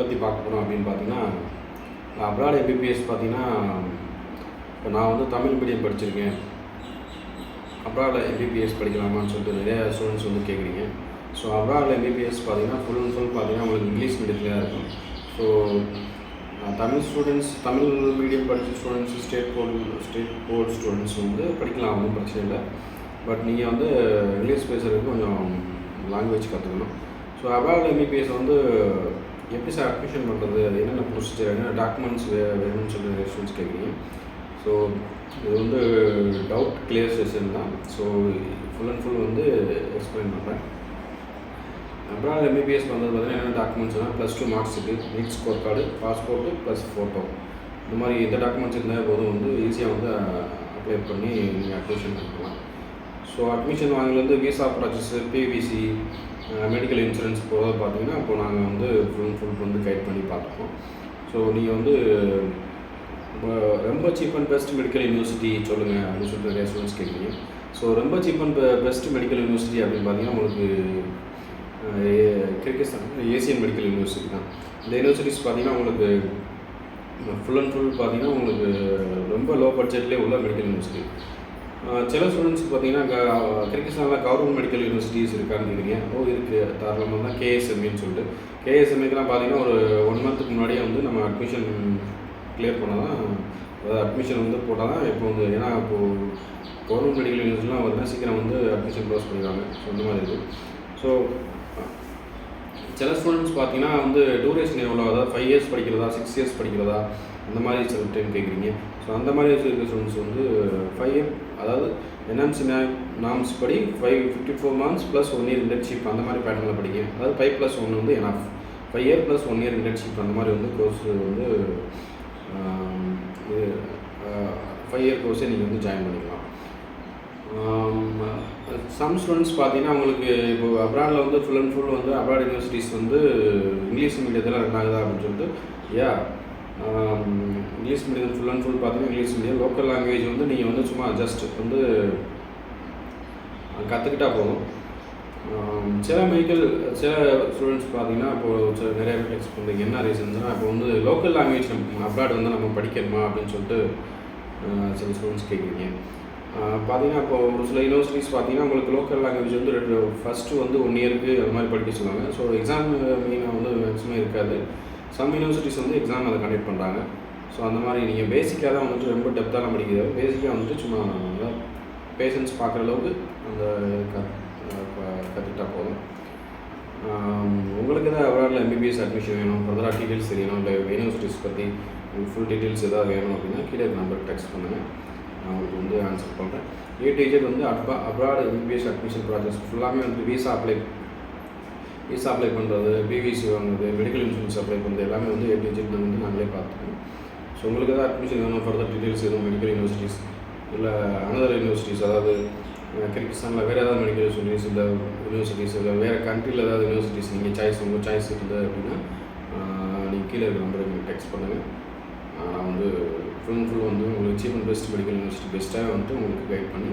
பற்றி பார்க்க போகிறோம் அப்படின்னு பார்த்தீங்கன்னா அப்ராட் எம்பிபிஎஸ் பார்த்தீங்கன்னா இப்போ நான் வந்து தமிழ் மீடியம் படிச்சிருக்கேன். அப்ராடில் எம்பிபிஎஸ் படிக்கலாமான்னு சொல்லிட்டு நிறைய ஸ்டூடெண்ட்ஸ் வந்து கேட்குறீங்க ஸோ அப்ராடில் எம்பிபிஎஸ் பார்த்தீங்கன்னா ஃபுல் அண்ட் ஃபுல் பார்த்தீங்கன்னா உங்களுக்கு இங்கிலீஷ் மீடியத்தில் தான் இருக்கும். So Tamil students Tamil medium படித்த students state board state board students வந்து படிக்கலாம் ஒன்றும் பிரச்சனை இல்லை. பட் நீங்கள் வந்து இங்கிலீஷ் பேசுகிறதுக்கு கொஞ்சம் லாங்குவேஜ் கற்றுக்கணும் ஸோ அபால் எம்பிபிஎஸ் வந்து எப்படி சார் அட்மிஷன் பண்ணுறது? என்னென்ன ப்ரொசீஜர் என்னென்ன டாக்குமெண்ட்ஸ் வே வேணும்னு சொல்லி ஸ்டூடெண்ட்ஸ் கேட்குறீங்க. ஸோ இது வந்து டவுட் கிளியர் செஷன் தான். ஸோ ஃபுல் அண்ட் ஃபுல் வந்து எக்ஸ்பிளைன் பண்ணுறேன். அப்புறம் எம்பிபிஎஸ் வந்தது பார்த்தீங்கன்னா என்னென்ன டாக்குமெண்ட்ஸ்னால் plus two மார்க்ஸுக்கு NEET score card passport plus photo இந்த மாதிரி இந்த டாக்குமெண்ட்ஸ் இருந்தால் போதும் வந்து ஈஸியாக வந்து அப்ளை பண்ணி நீங்கள் அட்மிஷன் பண்ணிக்கலாம் so admission வாங்கிலேருந்து visa process PVC medical insurance போகிறது பார்த்தீங்கன்னா இப்போ நாங்கள் வந்து ஃபுல் அண்ட் ஃபுல் வந்து கைட் பண்ணி பார்த்துப்போம். ஸோ நீங்கள் வந்து இப்போ ரொம்ப cheap and best medical university சொல்லுங்கள் அப்படின்னு சொல்லிட்டு நிறைய ஸ்டூடெண்ட்ஸ் கேட்குறீங்க. ஸோ ரொம்ப cheap and best medical university அப்படின்னு பார்த்தீங்கன்னா உங்களுக்கு கிர்கிஸ்தான் ஏசியன் மெடிக்கல் யூனிவர்சிட்டி தான். இந்த யூனிவர்சிட்டிஸ் பார்த்தீங்கன்னா உங்களுக்கு ஃபுல் அண்ட் ஃபுல் பார்த்தீங்கன்னா உங்களுக்கு ரொம்ப லோ பட்ஜெட்லேயே உள்ள மெடிக்கல் யூனிவர்சிட்டி சில ஸ்டூடெண்ட்ஸ் பார்த்தீங்கன்னா கிர்கிஸ்தானில் கவர்மெண்ட் மெடிக்கல் யூனிவர்சிட்டிஸ் இருக்கான்னு கேட்குறீங்க ஓ இருக்குது தாராளமாக தான் கேஎஸ்எம்ஏன்னு சொல்லிட்டு. கேஎஸ்எம்ஏக்கெலாம் பார்த்தீங்கன்னா ஒரு ஒன் மந்த்துக்கு முன்னாடியே வந்து நம்ம அட்மிஷன் கிளியர் பண்ணால் தான் அதாவது அட்மிஷன் வந்து போட்டால் தான் இப்போ வந்து ஏன்னா இப்போது கவர்மெண்ட் மெடிக்கல் யூனிவர்சிட்டிலாம் வந்து சீக்கிரம் வந்து அட்மிஷன் க்ளோஸ் பண்ணிடுவாங்க. ஸோ அந்த மாதிரி இருக்குது ஸோ சில ஸ்டூடெண்ட்ஸ் பார்த்தீங்கன்னா வந்து டூரேஷன் எவ்வளோ அதாவது ஃபைவ் இயர்ஸ் படிக்கிறதா சிக்ஸ் இயர்ஸ் படிக்கிறதா? அந்த மாதிரி சில டைம் கேட்குறீங்க. ஸோ அந்த மாதிரி இருக்க ஸ்டூடெண்ட்ஸ் வந்து ஃபைவ் இயர் அதாவது என்எம்சி நாம்ஸ் படி five fifty four months plus one year internship அந்த மாதிரி பேட்டர்னில் படிங்க. அதாவது ஃபைவ் ப்ளஸ் ஒன் வந்து enough five year plus one year internship அந்த மாதிரி வந்து கோர்ஸ் வந்து இது ஃபைவ் இயர் கோர்ஸே நீங்கள் வந்து ஜாயின் பண்ணிக்கலாம். சம் ஸ்டூடெண்ட்ஸ் பார்த்தீங்கன்னா அவங்களுக்கு இப்போ அப்ராடில் வந்து ஃபுல் அண்ட் ஃபுல் வந்து அப்ராட் யூனிவர்சிட்டிஸ் வந்து இங்கிலீஷ் மீடியத்தில் ரன் ஆகுதா அப்படின்னு சொல்லிட்டு yeah English medium full and full பார்த்தீங்கன்னா இங்கிலீஷ் மீடியம். லோக்கல் லாங்குவேஜ் வந்து நீங்கள் வந்து சும்மா ஜஸ்ட் வந்து கற்றுக்கிட்டா போதும். சில மெடிக்கல் சில ஸ்டூடெண்ட்ஸ் பார்த்தீங்கன்னா இப்போது சில நிறைய பேர் எக்ஸ் பண்ணுறீங்க என்ன ரீசன்ஸ்னால் இப்போ வந்து லோக்கல் லாங்குவேஜ் நம்ம அப்ராட் வந்து நம்ம படிக்கணுமா அப்படின்னு சொல்லிட்டு சில ஸ்டூடெண்ட்ஸ் கேட்குறீங்க பார்த்தீங்கன்னா இப்போ ஒரு சில யூனிவர்சிட்டிஸ் பார்த்தீங்கன்னா உங்களுக்கு லோக்கல் லாங்குவேஜ் வந்து ரெண்டு ஃபஸ்ட்டு வந்து ஒன் இயருக்கு அது மாதிரி படிக்க சொல்லுவாங்க. ஸோ எக்ஸாம் மெயினாக வந்து மேக்ஸிமம் இருக்காது. சம் யூனிவர்சிட்டிஸ் வந்து எக்ஸாம் அதை கண்டக்ட் பண்ணுறாங்க ஸோ அந்த மாதிரி நீங்கள் பேசிக்காக தான் வந்துட்டு ரொம்ப டெப்த்தாலாம் படிக்கிறது பேசிக்காக வந்துட்டு சும்மா பேஷன்ஸ் பார்க்குற அளவுக்கு அந்த கற்றுக்கிட்டா போதும். உங்களுக்கு தான் எவ்வளோ எம்பிபிஎஸ் அட்மிஷன் வேணும் ஃபர்தராக டீட்டெயில்ஸ் தெரியணும் இல்லை யூனிவர்சிட்டிஸ் பற்றி ஃபுல் டீட்டெயில்ஸ் எதாவது வேணும் அப்படின்னா கீழே நம்பர் டெக்ஸ்ட் பண்ணுங்கள் நான் உங்களுக்கு வந்து ஆன்சர் பண்ணுறேன் ஏ டிஜெட் வந்து அப்ரா அப்ராட் எம்பிபிஎஸ் அட்மிஷன் ப்ராசஸ் ஃபுல்லாமே வந்து விசா அப்ளை விசா அப்ளை பண்ணுறது பிவிசி வாங்குறது மெடிக்கல் இன்சூரன்ஸ் அப்ளை பண்ணுறது எல்லாமே வந்து ஏ டிஜெட் வந்து நாங்களே பார்த்துக்கோம் ஸோ உங்களுக்கு எதாவது அட்மிஷன் வேணும் ஃபர்தர் டீட்டெயில்ஸ் எதுவும் மெடிக்கல் யூனிவர்சிட்டிஸ் இல்லை அனதர் யூனிவர்சிட்டிஸ் அதாவது கிர்கிஸ்தானில் வேறு ஏதாவது மெடிக்கல் யூனிவர்சிட்டிஸ் இல்லை யூனிவர்சிட்டிஸ் இல்லை வேறு கண்ட்ரியில் ஏதாவது யூனிவர்சிட்டிஸ் நீங்கள் சாய்ஸ் உங்கள் சாய்ஸ் இருந்தது அப்படின்னா நீங்கள் கீழே இருக்கிற நம்பருக்கு நீங்கள் டெக்ஸ்ட் பண்ணுங்கள் நான் வந்து ஃபுல் அண்ட் ஃபுல் வந்து உங்களுக்கு cheap and best medical university பெஸ்ட்டாக வந்துட்டு உங்களுக்கு கைட் பண்ணி